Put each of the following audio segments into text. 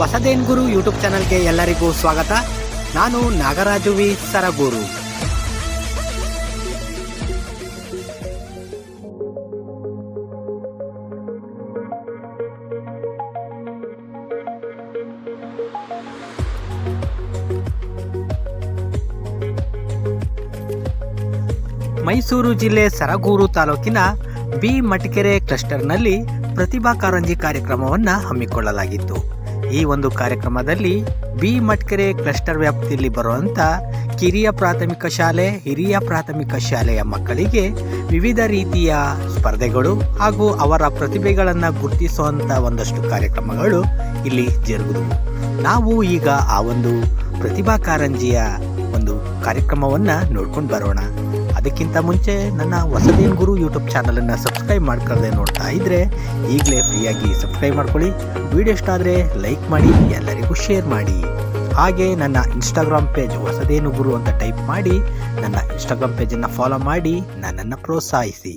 ಹೊಸದೇನ್ ಗುರು YouTube ಚಾನಲ್ಗೆ ಎಲ್ಲರಿಗೂ ಸ್ವಾಗತ. ನಾನು ನಾಗರಾಜು ವಿ ಸರಗೂರು. ಮೈಸೂರು ಜಿಲ್ಲೆ ಸರಗೂರು ತಾಲೂಕಿನ ಬಿ ಮಟಿಕೆರೆ ಕ್ಲಸ್ಟರ್ನಲ್ಲಿ ಪ್ರತಿಭಾ ಕಾರಂಜಿ ಕಾರ್ಯಕ್ರಮವನ್ನು ಹಮ್ಮಿಕೊಳ್ಳಲಾಗಿತ್ತು. ಈ ಒಂದು ಕಾರ್ಯಕ್ರಮದಲ್ಲಿ ಬಿ ಮಟ್ಕೆರೆ ಕ್ಲಸ್ಟರ್ ವ್ಯಾಪ್ತಿಯಲ್ಲಿ ಬರುವಂಥ ಕಿರಿಯ ಪ್ರಾಥಮಿಕ ಶಾಲೆ, ಹಿರಿಯ ಪ್ರಾಥಮಿಕ ಶಾಲೆಯ ಮಕ್ಕಳಿಗೆ ವಿವಿಧ ರೀತಿಯ ಸ್ಪರ್ಧೆಗಳು ಹಾಗೂ ಅವರ ಪ್ರತಿಭೆಗಳನ್ನು ಗುರುತಿಸುವಂಥ ಒಂದಷ್ಟು ಕಾರ್ಯಕ್ರಮಗಳು ಇಲ್ಲಿ ಜರುಗಿದವು ನಾವು ಈಗ ಆ ಒಂದು ಪ್ರತಿಭಾ ಕಾರಂಜಿಯ ಒಂದು ಕಾರ್ಯಕ್ರಮವನ್ನು ನೋಡ್ಕೊಂಡು ಬರೋಣ. ಅದಕ್ಕಿಂತ ಮುಂಚೆ ನನ್ನ ಹೊಸದೇನ್ ಗುರು ಯೂಟ್ಯೂಬ್ ಚಾನಲನ್ನು ಸಬ್ಸ್ಕ್ರೈಬ್ ಮಾಡ್ಕೊಳ್ಳದೆ ನೋಡ್ತಾ ಇದ್ದರೆ ಈಗಲೇ ಫ್ರೀಯಾಗಿ ಸಬ್ಸ್ಕ್ರೈಬ್ ಮಾಡ್ಕೊಳ್ಳಿ. ವಿಡಿಯೋ ಇಷ್ಟ ಆದರೆ ಲೈಕ್ ಮಾಡಿ, ಎಲ್ಲರಿಗೂ ಶೇರ್ ಮಾಡಿ. ಹಾಗೆ ನನ್ನ ಇನ್ಸ್ಟಾಗ್ರಾಮ್ ಪೇಜ್ ಹೊಸದೇನು ಗುರು ಅಂತ ಟೈಪ್ ಮಾಡಿ, ನನ್ನ ಇನ್ಸ್ಟಾಗ್ರಾಮ್ ಪೇಜನ್ನು ಫಾಲೋ ಮಾಡಿ, ನನ್ನನ್ನು ಪ್ರೋತ್ಸಾಹಿಸಿ.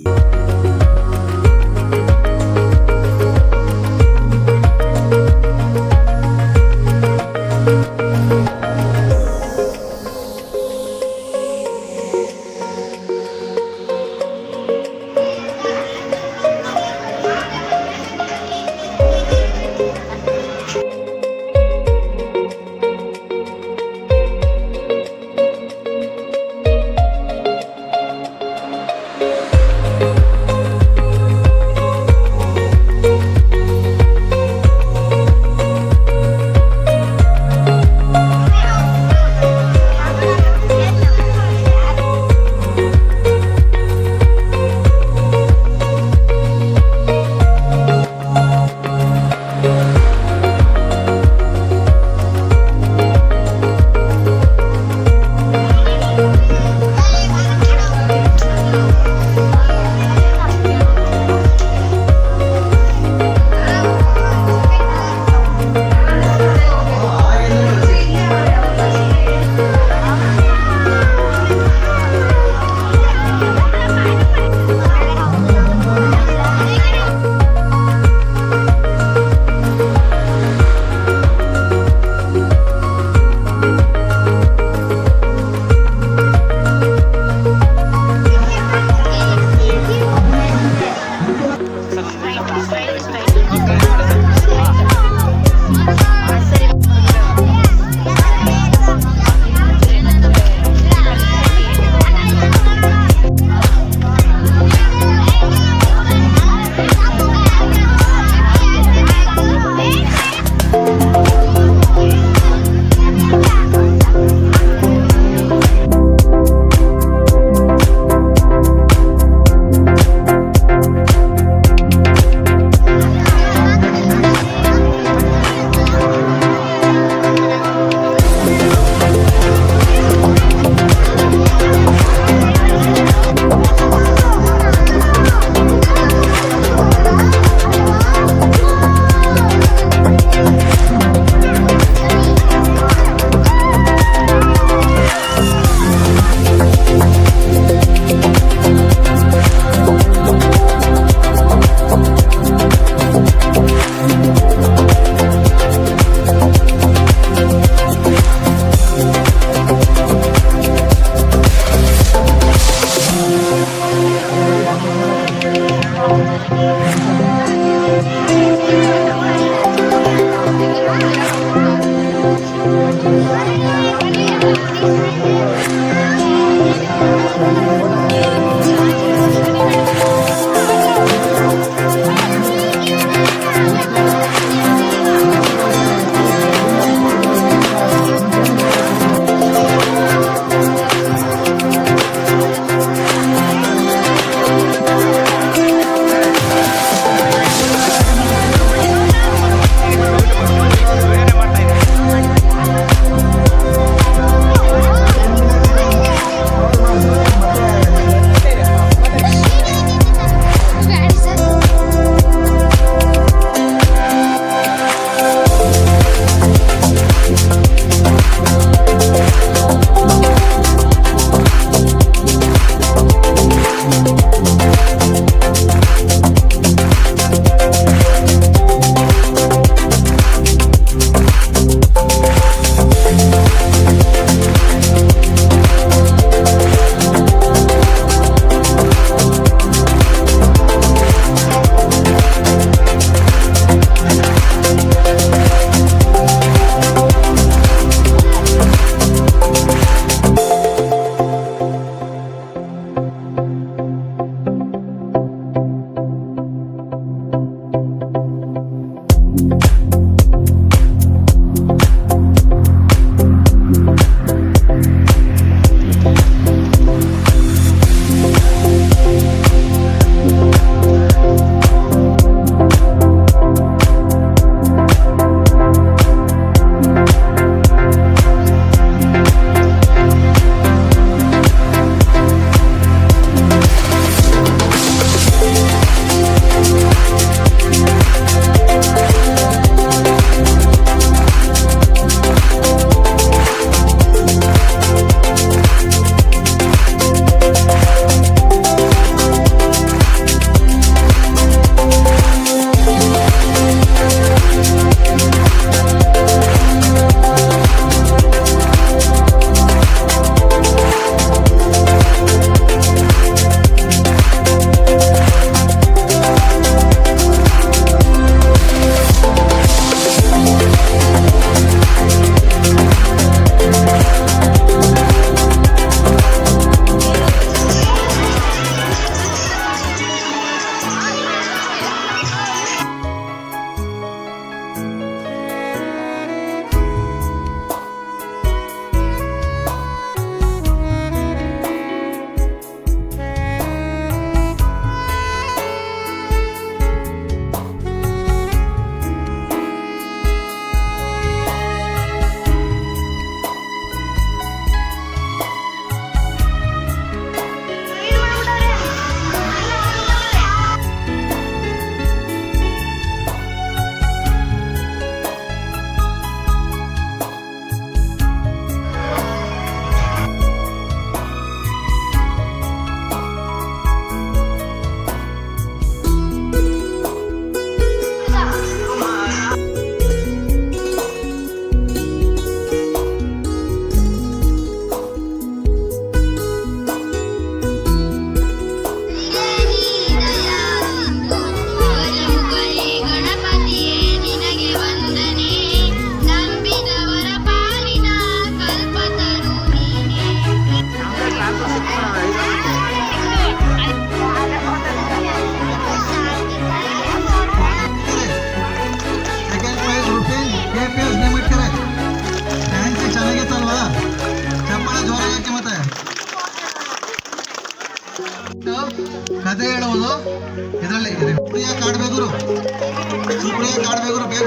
కార్మికులు పేరు